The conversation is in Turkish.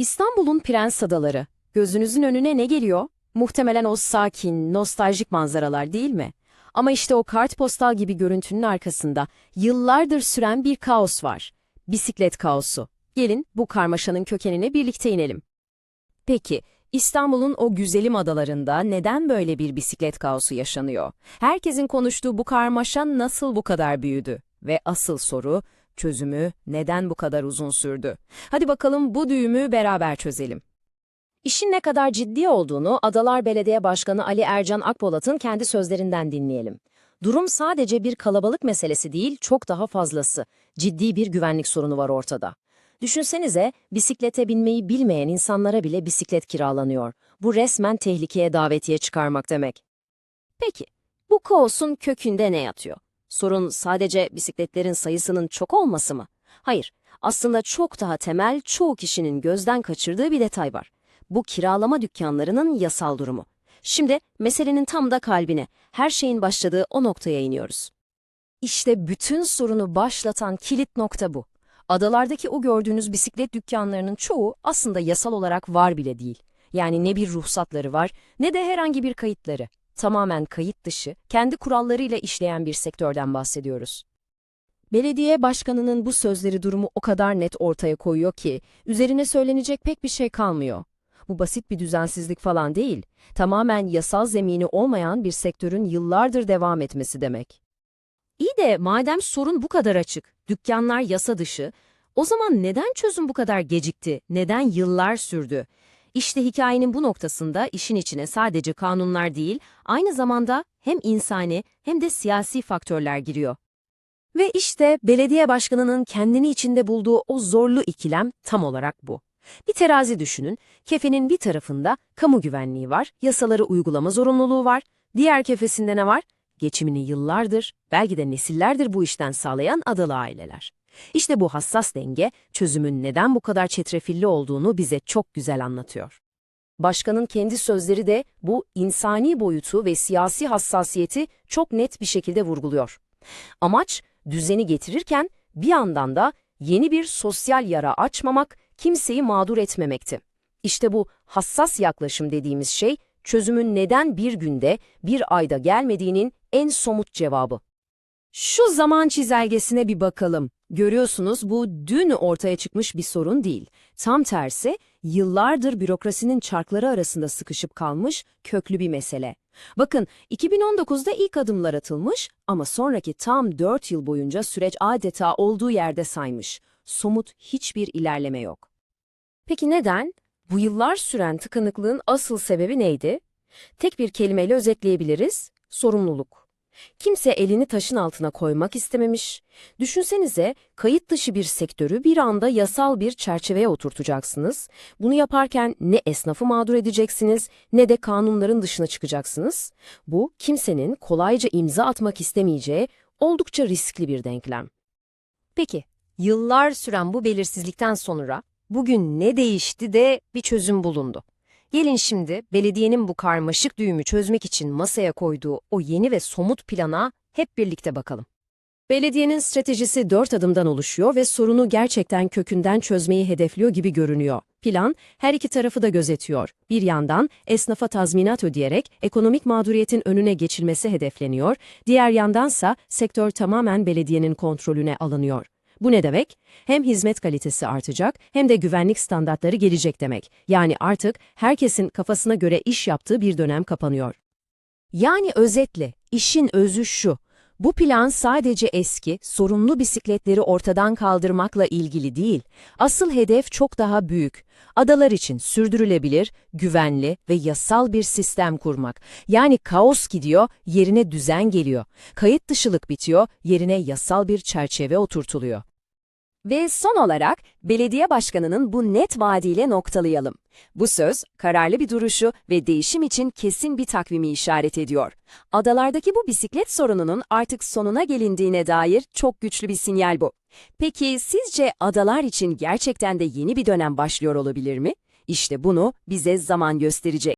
İstanbul'un Prens Adaları. Gözünüzün önüne ne geliyor? Muhtemelen o sakin, nostaljik manzaralar değil mi? Ama işte o kartpostal gibi görüntünün arkasında yıllardır süren bir kaos var. Bisiklet kaosu. Gelin bu karmaşanın kökenine birlikte inelim. Peki, İstanbul'un o güzelim adalarında neden böyle bir bisiklet kaosu yaşanıyor? Herkesin konuştuğu bu karmaşa nasıl bu kadar büyüdü? Ve asıl soru, çözümü neden bu kadar uzun sürdü? Hadi bakalım bu düğümü beraber çözelim. İşin ne kadar ciddi olduğunu Adalar Belediye Başkanı Ali Ercan Akpolat'ın kendi sözlerinden dinleyelim. Durum sadece bir kalabalık meselesi değil, çok daha fazlası. Ciddi bir güvenlik sorunu var ortada. Düşünsenize, bisiklete binmeyi bilmeyen insanlara bile bisiklet kiralanıyor. Bu resmen tehlikeye davetiye çıkarmak demek. Peki, bu kaosun kökünde ne yatıyor? Sorun sadece bisikletlerin sayısının çok olması mı? Hayır, aslında çok daha temel, çoğu kişinin gözden kaçırdığı bir detay var. Bu kiralama dükkanlarının yasal durumu. Şimdi meselenin tam da kalbine, her şeyin başladığı o noktaya iniyoruz. İşte bütün sorunu başlatan kilit nokta bu. Adalardaki o gördüğünüz bisiklet dükkanlarının çoğu aslında yasal olarak var bile değil. Yani ne bir ruhsatları var ne de herhangi bir kayıtları. Tamamen kayıt dışı, kendi kurallarıyla işleyen bir sektörden bahsediyoruz. Belediye başkanının bu sözleri durumu o kadar net ortaya koyuyor ki üzerine söylenecek pek bir şey kalmıyor. Bu basit bir düzensizlik falan değil, tamamen yasal zemini olmayan bir sektörün yıllardır devam etmesi demek. İyi de madem sorun bu kadar açık, dükkanlar yasa dışı, o zaman neden çözüm bu kadar gecikti, neden yıllar sürdü? İşte hikayenin bu noktasında işin içine sadece kanunlar değil, aynı zamanda hem insani hem de siyasi faktörler giriyor. Ve işte belediye başkanının kendini içinde bulduğu o zorlu ikilem tam olarak bu. Bir terazi düşünün, kefenin bir tarafında kamu güvenliği var, yasaları uygulama zorunluluğu var, diğer kefesinde ne var? Geçimini yıllardır, belki de nesillerdir bu işten sağlayan adalı aileler. İşte bu hassas denge, çözümün neden bu kadar çetrefilli olduğunu bize çok güzel anlatıyor. Başkanın kendi sözleri de bu insani boyutu ve siyasi hassasiyeti çok net bir şekilde vurguluyor. Amaç, düzeni getirirken bir yandan da yeni bir sosyal yara açmamak, kimseyi mağdur etmemekti. İşte bu hassas yaklaşım dediğimiz şey, çözümün neden bir günde, bir ayda gelmediğinin en somut cevabı. Şu zaman çizelgesine bir bakalım. Görüyorsunuz bu dün ortaya çıkmış bir sorun değil. Tam tersi, yıllardır bürokrasinin çarkları arasında sıkışıp kalmış köklü bir mesele. Bakın 2019'da ilk adımlar atılmış ama sonraki tam 4 yıl boyunca süreç adeta olduğu yerde saymış. Somut hiçbir ilerleme yok. Peki neden? Bu yıllar süren tıkanıklığın asıl sebebi neydi? Tek bir kelimeyle özetleyebiliriz, sorumluluk. Kimse elini taşın altına koymak istememiş. Düşünsenize, kayıt dışı bir sektörü bir anda yasal bir çerçeveye oturtacaksınız. Bunu yaparken ne esnafı mağdur edeceksiniz ne de kanunların dışına çıkacaksınız. Bu, kimsenin kolayca imza atmak istemeyeceği oldukça riskli bir denklem. Peki, yıllar süren bu belirsizlikten sonra bugün ne değişti de bir çözüm bulundu? Gelin şimdi belediyenin bu karmaşık düğümü çözmek için masaya koyduğu o yeni ve somut plana hep birlikte bakalım. Belediyenin stratejisi dört adımdan oluşuyor ve sorunu gerçekten kökünden çözmeyi hedefliyor gibi görünüyor. Plan, her iki tarafı da gözetiyor. Bir yandan esnafa tazminat ödeyerek ekonomik mağduriyetin önüne geçilmesi hedefleniyor, diğer yandansa sektör tamamen belediyenin kontrolüne alınıyor. Bu ne demek? Hem hizmet kalitesi artacak hem de güvenlik standartları gelecek demek. Yani artık herkesin kafasına göre iş yaptığı bir dönem kapanıyor. Yani özetle işin özü şu. Bu plan sadece eski, sorunlu bisikletleri ortadan kaldırmakla ilgili değil. Asıl hedef çok daha büyük. Adalar için sürdürülebilir, güvenli ve yasal bir sistem kurmak. Yani kaos gidiyor, yerine düzen geliyor. Kayıt dışılık bitiyor, yerine yasal bir çerçeve oturtuluyor. Ve son olarak belediye başkanının bu net vaadiyle noktalayalım. Bu söz, kararlı bir duruşu ve değişim için kesin bir takvimi işaret ediyor. Adalardaki bu bisiklet sorununun artık sonuna gelindiğine dair çok güçlü bir sinyal bu. Peki sizce adalar için gerçekten de yeni bir dönem başlıyor olabilir mi? İşte bunu bize zaman gösterecek.